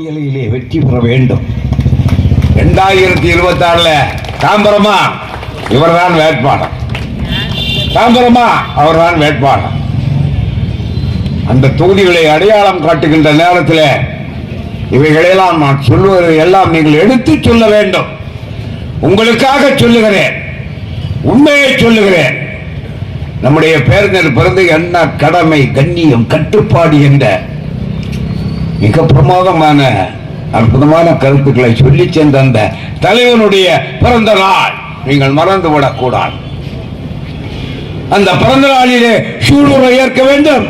இலையிலே வெற்றி பெற வேண்டும். இரண்டாயிரத்தி இருபத்தி ஆறுல தாம்பரமா இவர்தான் வேட்பாளர். தாம்பரமா அவர்தான் வேட்பாளர். அந்த தொகுதிகளை அடையாளம் காட்டுகின்ற நேரத்தில் இவைகளெல்லாம் நான் சொல்லுவதை எல்லாம் நீங்கள் எடுத்து சொல்ல வேண்டும். உங்களுக்காக சொல்லுகிறேன். உண்மையை சொல்லுகிறேன். நம்முடைய பேரனர் பிறந்து என்ன கடமை கண்ணியம் கட்டுப்பாடு என்ற மிக பிரமாதமான அற்புதமான கருத்துக்களை சொல்லி சென்ற அந்த தலைவனுடைய பிறந்த நாள். நீங்கள் மறந்து விடக்கூடாது அந்த பிறந்த நாளிலே சூழலை ஏற்க வேண்டும்.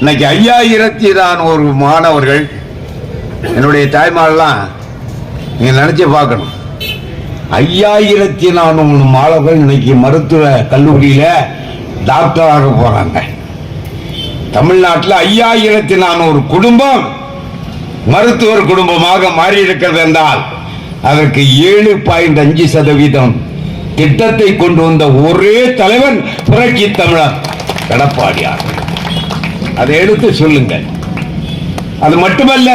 இன்னைக்கு ஐயாயிரத்தி தான் ஒரு மாணவர்கள் என்னுடைய தாய்மாரெல்லாம் நீங்க நினைச்சு பார்க்கணும். ஐயாயிரத்தி நானூறு மாணவர்கள் இன்னைக்கு மருத்துவ கல்லூரியில டாக்டராக போறாங்க. தமிழ்நாட்டில் ஐயாயிரத்தி நானூறு குடும்பம் மருத்துவர் குடும்பமாக மாறியிருக்கிறது என்றால் அதற்கு ஏழு பாயிண்ட் அஞ்சு சதவீதம் திட்டத்தை கொண்டு வந்த ஒரே தலைவன் புரட்சி தமிழர் எடப்பாடியார். அதை எடுத்து சொல்லுங்கள். அது மட்டுமல்ல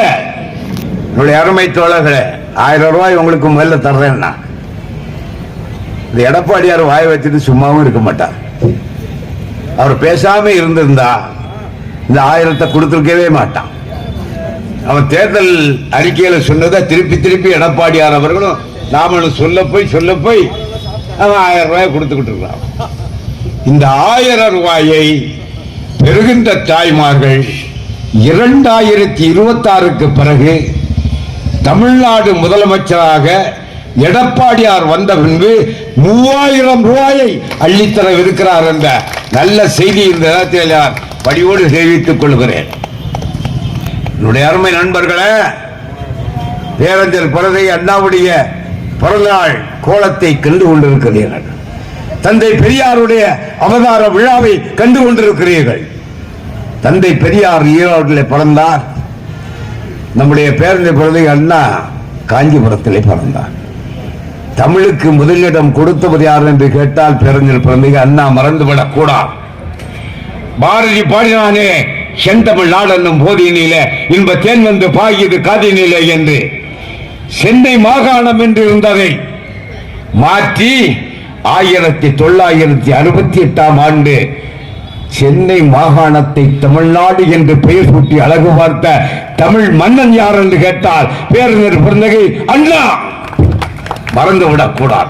என்னுடைய அருமை தோழர்களே ஆயிரம் ரூபாய் உங்களுக்கு முதல்ல தர்றேன்னா இந்த எடப்பாடியார் வாய வச்சுட்டு சும்மாவும் இருக்க மாட்டார். அவர் பேசாம இருந்திருந்தா இந்த ஆயிரத்தை கொடுத்துருக்கவே மாட்டான். அவன் தேர்தல் அறிக்கையில் சொன்னதை திருப்பி திருப்பி எடப்பாடியார் அவர்களும் நாமளும் சொல்ல போய் சொல்ல போய் அவன் ஆயிரம் ரூபாய் கொடுத்துக்கிட்டு இருக்கான். இந்த ஆயிரம் ரூபாயை பெறுகின்ற தாய்மார்கள் இரண்டாயிரத்தி இருபத்தாறுக்கு பிறகு தமிழ்நாடு முதலமைச்சராக எடப்பாடியார் வந்த பின்பு மூவாயிரம் ரூபாயை அள்ளித்தரவிருக்கிறார் என்ற நல்ல செய்தி இந்த நேரத்தில் நான் படியோடு தெரிவித்துக் கொள்கிறேன். என்னுடைய அருமை நண்பர்களே பேரஞ்சர் பிறதை அண்ணாவுடைய பிறந்தநாள் கோலத்தை கண்டு கொண்டிருக்கிறீர்கள். தந்தை பெரியாருடைய அவதார விழாவை கண்டு கொண்டிருக்கிறீர்கள். தந்தை பெரியார் ஈரோட்டில் பிறந்தார். நம்முடைய பேரஞ்சல் பிறதை அண்ணா காஞ்சிபுரத்திலே பிறந்தார். தமிழுக்கு முதலிடம் கொடுத்தவர் யார் என்று கேட்டால் பேரஞ்சர் பிறந்தை அண்ணா மறந்துவிடக் கூடாது. பாரதி பாடினானே செந்தமிழ் நாடென்னும் போதியினில இன்ப தேன் வந்து பாகியது காதினிலே என்று. சென்னை மாகாணம் என்று இருந்ததை மாற்றி ஆயிரத்தி தொள்ளாயிரத்தி அறுபத்தி எட்டாம் ஆண்டு சென்னை மாகாணத்தை தமிழ்நாடு என்று பெயர் சூட்டி அழகு பார்த்த தமிழ் மன்னன் யார் என்று கேட்டால் பேரறிஞர் பிறந்தகை அண்ணா! மறந்து விடக்கூடாது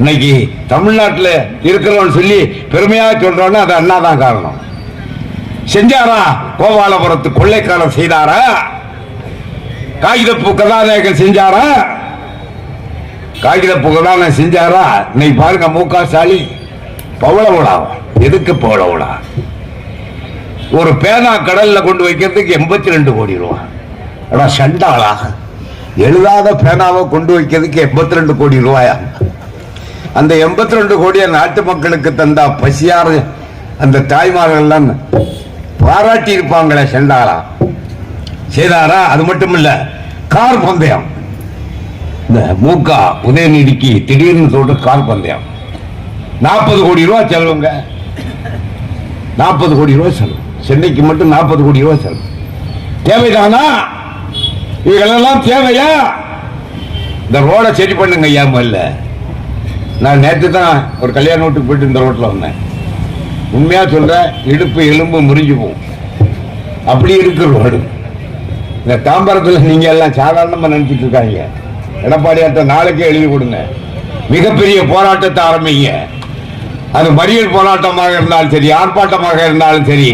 இன்னைக்கு தமிழ்நாட்டில் இருக்கிறவன் சொல்லி பெருமையாக சொல்றோன்னு அது அண்ணா தான் காரணம். செஞ்சாரா? கோபாலபுரத்து கொள்ளைக்காரன் செய்தாரா? காகிதப்பு கதாநாயகன் செஞ்சாரா? காகிதப்பு கதாநாயகன் செஞ்சாரா? இன்னைக்கு பாருங்க மு க ஸ்டாலின். பவளவுடா எதுக்கு பவளவுடா? ஒரு பேனா கடல்ல கொண்டு வைக்கிறதுக்கு எண்பத்தி ரெண்டு கோடி ரூபா ஆனால் சண்டாளா. எழுதாத பேனாவை கொண்டு வைக்கிறதுக்கு எண்பத்தி ரெண்டு கோடி ரூபாயா? அந்த எண்பத்தி ரெண்டு கோடியை நாட்டு மக்களுக்கு தந்த பசியார் அந்த தாய்மார்கள்லாம் பாராட்டி இருப்பாங்களே செண்டாரா? செய்தாரா அது மட்டும் இல்ல கார் பந்தயம். இந்த மூக்கா உதயநிதிக்கு திடீர்னு சொல்ற கார் பந்தயம். நாற்பது கோடி ரூபா செலவுங்க. நாற்பது கோடி ரூபா செலவு. சென்னைக்கு மட்டும் நாற்பது கோடி ரூபா செலவு. தேவைதானா? இவைகளெல்லாம் தேவையா? இந்த ரோடை சரி பண்ணுங்க ஐயா முதல்ல. நான் நேற்று தான் ஒரு கல்யாண வீட்டுக்கு போயிட்டு இந்த ரோட்டில் வந்தேன். உண்மையாக சொல்கிறேன் இடுப்பு எலும்பு முறிஞ்சு போகும். அப்படி இருக்கிற ரோடு. இந்த தாம்பரத்தில் நீங்கள் எல்லாம் சாதாரணமாக நினச்சிட்டு இருக்காங்க. எடப்பாடியார்ட்ட நாளைக்கே எழுதி கொடுங்க. மிகப்பெரிய போராட்டத்தை ஆரம்பிங்க. அது மறியல் போராட்டமாக இருந்தாலும் சரி ஆர்ப்பாட்டமாக இருந்தாலும் சரி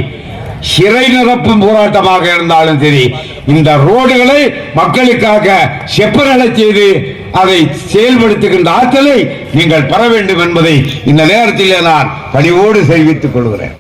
சிறை நிரப்பும் போராட்டமாக இருந்தாலும் சரி இந்த ரோடுகளை மக்களுக்காக செப்பரலை செய்து அதை செயல்படுத்துகின்ற ஆற்றலை நீங்கள் பெற வேண்டும் என்பதை இந்த நேரத்தில் நான் பணிவோடு தெரிவித்துக் கொள்கிறேன்.